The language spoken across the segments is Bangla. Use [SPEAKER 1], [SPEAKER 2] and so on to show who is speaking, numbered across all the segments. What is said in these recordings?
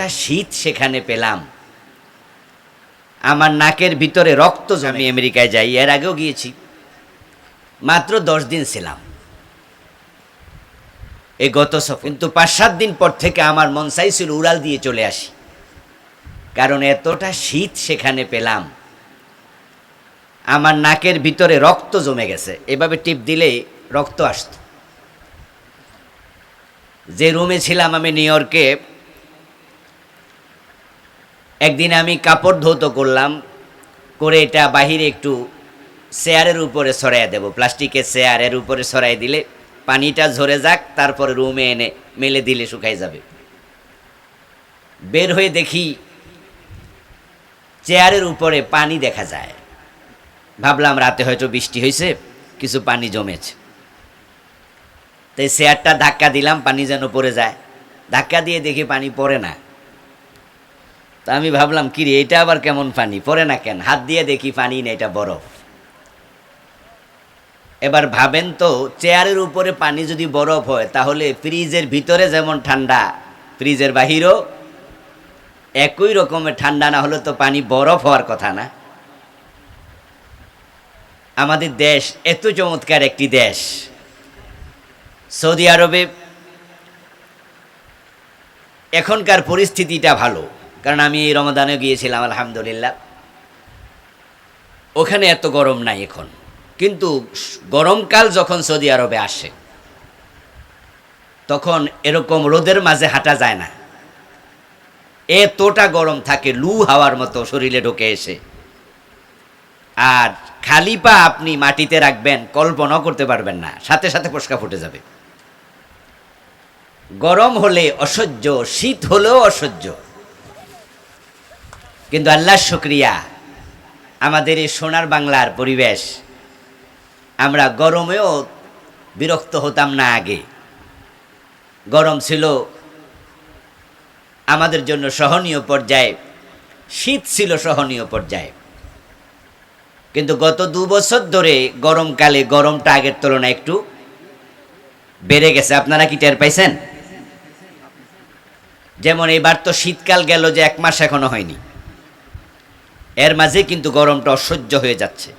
[SPEAKER 1] এতটা শীত সেখানে পেলাম। আমার নাকের ভিতরে রক্ত জমি আমেরিকায় যাই, এর আগেও গিয়েছি। মাত্র দশ দিন ছিলাম। এই গত সফর কিন্তু পাঁচ সাত দিন পর থেকে আমার মন চাইছিল উড়াল দিয়ে চলে আসি। কারণ এতটা শীত সেখানে পেলাম। আমার নাকের ভিতরে রক্ত জমে গেছে। এভাবে টিপ দিলেই রক্ত আসতো। যে রুমে ছিলাম আমি নিউ ইয়র্কে একদিন আমি কাপড় ধৌত করলাম, করে এটা বাহিরে একটু চেয়ারের উপরে সরাই দেব। প্লাস্টিকের চেয়ারের উপরে সরাই দিলে পানিটা ঝরে যাক, তারপরে রুমে এনে মেলে দিলে শুকাই যাবে। বের হয়ে দেখি চেয়ারের উপরে পানি দেখা যায়। ভাবলাম রাতে হয়তো বৃষ্টি হয়েছে কিছু পানি জমেছে। তাই চেয়ারটা ধাক্কা দিলাম, পানি যেন পড়ে যায়। ধাক্কা দিয়ে দেখি পানি পড়ে না। তা আমি ভাবলাম কি রে এটা আবার কেমন পানি? পরে না কেন? হাত দিয়ে দেখি পানি না, এটা বরফ। এবার ভাবেন তো, চেয়ারের উপরে পানি যদি বরফ হয়, তাহলে ফ্রিজের ভিতরে যেমন ঠান্ডা, ফ্রিজের বাহিরও একই রকমের ঠান্ডা, না হলে তো পানি বরফ হওয়ার কথা না। আমাদের দেশ এত চমৎকার একটি দেশ। সৌদি আরবে এখনকার পরিস্থিতিটা ভালো। কারণ আমি এই রমাদানে গিয়েছিলাম, আলহামদুলিল্লাহ। ওখানে এত গরম নাই এখন। কিন্তু গরমকাল যখন সৌদি আরবে আসে, তখন এরকম রোদের মাঝে হাঁটা যায় না। এতটা গরম থাকে, লু হাওয়ার মতো শরীরে ঢুকে এসে। আর খালি পা আপনি মাটিতে রাখবেন, কল্পনাও করতে পারবেন না, সাথে সাথে ফসকা ফুটে যাবে। গরম হলে অসহ্য, শীত হলেও অসহ্য। কিন্তু আল্লাহ শুক্রিয়া, আমাদের এই সোনার বাংলার পরিবেশ, আমরা গরমেও বিরক্ত হতাম না আগে। গরম ছিল, আমাদের জন্য সহনীয় পর্যায়ে, শীত ছিল সহনীয় পর্যায়ে। কিন্তু গত দু বছর ধরে গরমকালে গরমটা আগের তুলনায় একটু বেড়ে গেছে। আপনারা কি টের পাইছেন? যেমন এবার তো শীতকাল গেল যে এক মাস এখনও হয়নি। এর মাঝে কিন্তু গরমটা অসহ্য হয়ে যাচ্ছে।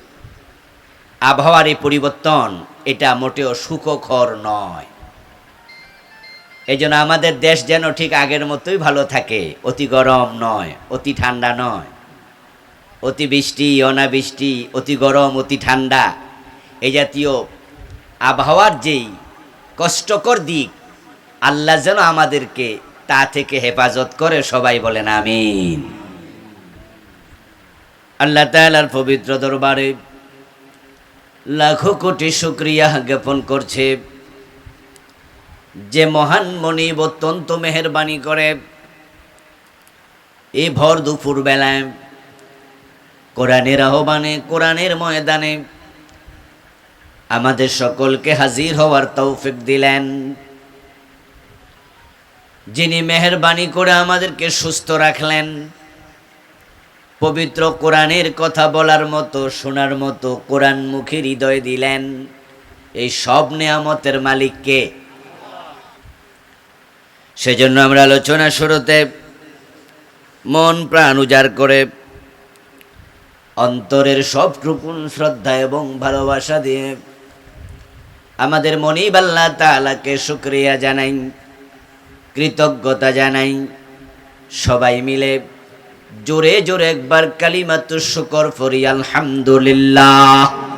[SPEAKER 1] আবহাওয়ার এই পরিবর্তন এটা মোটেও সুখকর নয়। এই জন্য আমাদের দেশ যেন ঠিক আগের মতোই ভালো থাকে, অতি গরম নয়, অতি ঠান্ডা নয়। অতি বৃষ্টি, অনাবৃষ্টি, অতি গরম, অতি ঠান্ডা এই জাতীয় আবহাওয়ার যেই কষ্টকর দিক, আল্লাহ যেন আমাদেরকে তা থেকে হেফাজত করে সবাই বলেন আমিন। আল্লাহ তালার পবিত্র দরবারে লাখো কোটি শুক্রিয়া জ্ঞাপন করছে। যে মহান মনিব অত্যন্ত মেহরবানি করে এ ভর দুপুর বেলায় কোরআনের আহ্বানে, কোরআনের ময়দানে আমাদের সকলকে হাজির হওয়ার তৌফিক দিলেন। যিনি মেহরবানি করে আমাদেরকে সুস্থ রাখলেন। পবিত্র কোরআনের কথা বলার মতো, শোনার মতো কোরআন মুখে হৃদয় দিলেন। এই সব নেয়ামতের মালিককে সেজন্য আমরা আলোচনা শুরুতে মন প্রাণ উজাড় করে অন্তরের সব টুকুন শ্রদ্ধা এবং ভালোবাসা দিয়ে আমাদের মনিব আল্লাহ তালাকে শুক্রিয়া জানাই, কৃতজ্ঞতা জানাই, সবাই মিলে জোরে জোরে একবার কালিমাতুর শুকর ফরি আলহামদুলিল্লাহ।